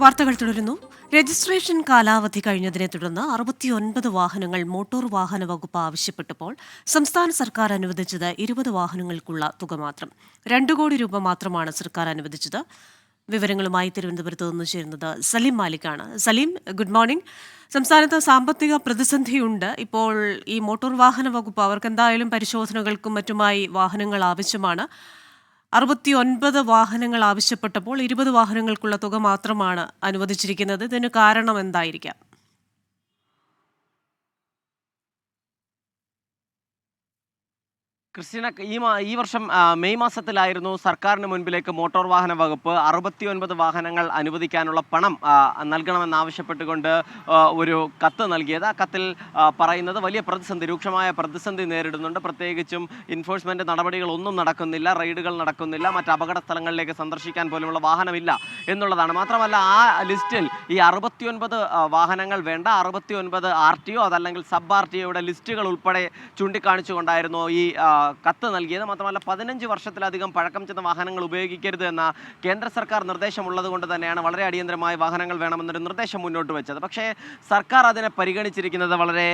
വാർത്തകൾ തുടരുന്നു. രജിസ്ട്രേഷൻ കാലാവധി കഴിഞ്ഞതിനെ തുടർന്ന് അറുപത്തിയൊൻപത് വാഹനങ്ങൾ മോട്ടോർ വാഹന വകുപ്പ് ആവശ്യപ്പെട്ടപ്പോൾ സംസ്ഥാന സർക്കാർ അനുവദിച്ചത് ഇരുപത് വാഹനങ്ങൾക്കുള്ള തുക മാത്രം. രണ്ടു കോടി രൂപ മാത്രമാണ് സർക്കാർ അനുവദിച്ചത്. വിവരങ്ങളുമായി തിരുവനന്തപുരത്ത് നിന്ന് ചേരുന്നത് സലീം മാലിക്കാണ്. Saleem good morning. സംസ്ഥാനത്ത് സാമ്പത്തിക പ്രതിസന്ധിയുണ്ട്. ഇപ്പോൾ ഈ മോട്ടോർ വാഹന വകുപ്പ് അവർക്ക് എന്തായാലും പരിശോധനകൾക്കും മറ്റുമായി വാഹനങ്ങൾ ആവശ്യമാണ്. അറുപത്തിയൊൻപത് വാഹനങ്ങൾ ആവശ്യപ്പെട്ടപ്പോൾ ഇരുപത് വാഹനങ്ങൾക്കുള്ള തുക മാത്രമാണ് അനുവദിച്ചിരിക്കുന്നത്. ഇതിന് കാരണം എന്തായിരിക്കാം? ക്രിസ്ത്യന ഈ ഈ വർഷം മെയ് മാസത്തിലായിരുന്നു സർക്കാരിന് മുൻപിലേക്ക് മോട്ടോർ വാഹന വകുപ്പ് അറുപത്തി ഒൻപത് വാഹനങ്ങൾ അനുവദിക്കാനുള്ള പണം നൽകണമെന്നാവശ്യപ്പെട്ടുകൊണ്ട് ഒരു കത്ത് നൽകിയത്. ആ കത്തിൽ പറയുന്നത് വലിയ പ്രതിസന്ധി രൂക്ഷമായ പ്രതിസന്ധി നേരിടുന്നുണ്ട്. പ്രത്യേകിച്ചും എൻഫോഴ്സ്മെന്റ് നടപടികളൊന്നും നടക്കുന്നില്ല റെയ്ഡുകൾ നടക്കുന്നില്ല മറ്റ് അപകട സ്ഥലങ്ങളിലേക്ക് സന്ദർശിക്കാൻ പോലുമുള്ള വാഹനമില്ല എന്നുള്ളതാണ്. മാത്രമല്ല ആ ലിസ്റ്റിൽ ഈ അറുപത്തിയൊൻപത് വാഹനങ്ങൾ വേണ്ട അറുപത്തി ഒൻപത് ആർ ടി ഒ അതല്ലെങ്കിൽ സബ് ആർ ടി ഒയുടെ ലിസ്റ്റുകൾ ഉൾപ്പെടെ ചൂണ്ടിക്കാണിച്ചുകൊണ്ടായിരുന്നു ഈ കത്ത് നൽകിയത്. മാത്രമല്ല പതിനഞ്ച് വർഷത്തിലധികം പഴക്കം ചെന്ന വാഹനങ്ങൾ ഉപയോഗിക്കരുത് എന്ന കേന്ദ്ര സർക്കാർ നിർദ്ദേശമുള്ളത് കൊണ്ട് തന്നെയാണ് വളരെ അടിയന്തരമായ വാഹനങ്ങൾ വേണമെന്നൊരു നിർദ്ദേശം മുന്നോട്ട് വെച്ചത്. പക്ഷേ സർക്കാർ അതിനെ പരിഗണിച്ചിരിക്കുന്നത് വളരെ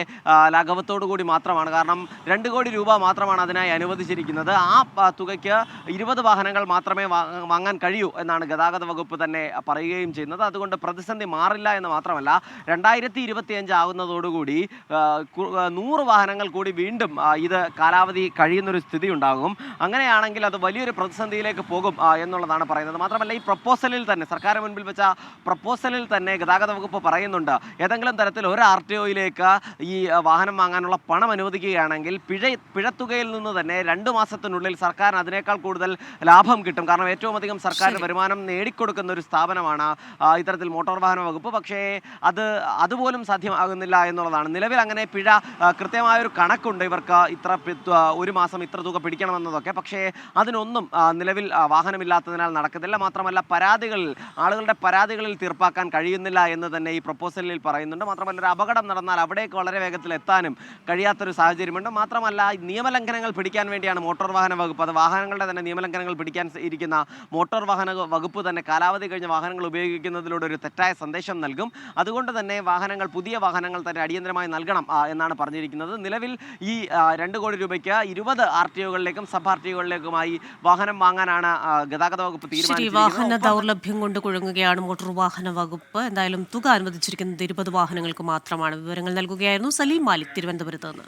ലാഘവത്തോടു കൂടി മാത്രമാണ്. കാരണം രണ്ട് കോടി രൂപ മാത്രമാണ് അതിനായി അനുവദിച്ചിരിക്കുന്നത്. ആ തുകയ്ക്ക് ഇരുപത് വാഹനങ്ങൾ മാത്രമേ വാങ്ങാൻ കഴിയൂ എന്നാണ് ഗതാഗത വകുപ്പ് തന്നെ പറയുകയും ചെയ്യുന്നത്. അതുകൊണ്ട് പ്രതിസന്ധി മാറില്ല എന്ന് മാത്രമല്ല രണ്ടായിരത്തി ഇരുപത്തിയഞ്ച് ആകുന്നതോടുകൂടി നൂറ് വാഹനങ്ങൾ കൂടി വീണ്ടും ഇത് കാലാവധി കഴിയുന്നൊരു സ്ഥിതി ഉണ്ടാകും അങ്ങനെയാണെങ്കിൽ അത് വലിയൊരു പ്രതിസന്ധിയിലേക്ക് പോകും എന്നുള്ളതാണ് പറയുന്നത്. മാത്രമല്ല ഈ പ്രപ്പോസലിൽ തന്നെ സർക്കാർ മുൻപിൽ വെച്ച പ്രപ്പോസലിൽ തന്നെ ഗതാഗത വകുപ്പ് പറയുന്നുണ്ട് ഏതെങ്കിലും തരത്തിൽ ഒരു ആർ ടി ഒയിലേക്ക് ഈ വാഹനം വാങ്ങാനുള്ള പണം അനുവദിക്കുകയാണെങ്കിൽ പിഴ പിഴത്തുകയിൽ നിന്ന് തന്നെ രണ്ട് മാസത്തിനുള്ളിൽ സർക്കാരിന് അതിനേക്കാൾ കൂടുതൽ ലാഭം കിട്ടും. കാരണം ഏറ്റവും അധികം സർക്കാരിന് വരുമാനം നേടിക്കൊടുക്കുന്ന ഒരു സ്ഥാപനമാണ് ഇത്തരത്തിൽ മോട്ടോർ വാഹന വകുപ്പ്. പക്ഷേ അത് അതുപോലും സാധ്യമാകുന്നില്ല എന്നുള്ളതാണ്. നിലവിൽ അങ്ങനെ പിഴ കൃത്യമായൊരു കണക്കുണ്ട്. ഇവർക്ക് ഇത്ര ഒരു മാസം ഇത്ര തുക പിടിക്കണമെന്നതൊക്കെ. പക്ഷേ അതിനൊന്നും നിലവിൽ വാഹനമില്ലാത്തതിനാൽ നടക്കുന്നില്ല മാത്രമല്ല പരാതികളിൽ ആളുകളുടെ പരാതികളിൽ തീർപ്പാക്കാൻ കഴിയുന്നില്ല എന്ന് തന്നെ ഈ പ്രപ്പോസലിൽ പറയുന്നുണ്ട്. മാത്രമല്ല ഒരു അപകടം നടന്നാൽ അവിടേക്ക് വളരെ വേഗത്തിൽ എത്താനും കഴിയാത്തൊരു സാഹചര്യമുണ്ട്. മാത്രമല്ല നിയമലംഘനങ്ങൾ പിടിക്കാൻ വേണ്ടിയാണ് മോട്ടോർ വാഹന വകുപ്പ് അത് വാഹനങ്ങളുടെ തന്നെ നിയമലംഘനങ്ങൾ പിടിക്കാൻ ഇരിക്കുന്ന മോട്ടോർ വാഹന വകുപ്പ് തന്നെ കാലാവധി കഴിഞ്ഞ വാഹനങ്ങൾ ഉപയോഗിക്കുന്നതിലൂടെ ഒരു തെറ്റായ സന്ദേശം നൽകും. അതുകൊണ്ട് തന്നെ വാഹനങ്ങൾ പുതിയ വാഹനങ്ങൾ തന്നെ അടിയന്തരമായി നൽകണം എന്നാണ് പറഞ്ഞിരിക്കുന്നത്. നിലവിൽ ഈ രണ്ട് കോടി രൂപയ്ക്ക് ഇരുപത് ആർ ടി ഒകളിലേക്കും സബ് ആർ ടി ഒകളിലേക്കുമായി വാഹനം വാങ്ങാനാണ് ഗതാഗത വകുപ്പ് തീരുമാനിച്ചത് വാഹന ദൗർലഭ്യം കൊണ്ട് കുഴങ്ങുകയാണ് മോട്ടോർ വാഹന വകുപ്പ്. എന്തായാലും തുക അനുവദിച്ചിരിക്കുന്നത് ഇരുപത് വാഹനങ്ങൾക്ക് മാത്രമാണ്. വിവരങ്ങൾ നൽകുകയായിരുന്നു സലീം മാലിക് തിരുവനന്തപുരത്ത് നിന്ന്.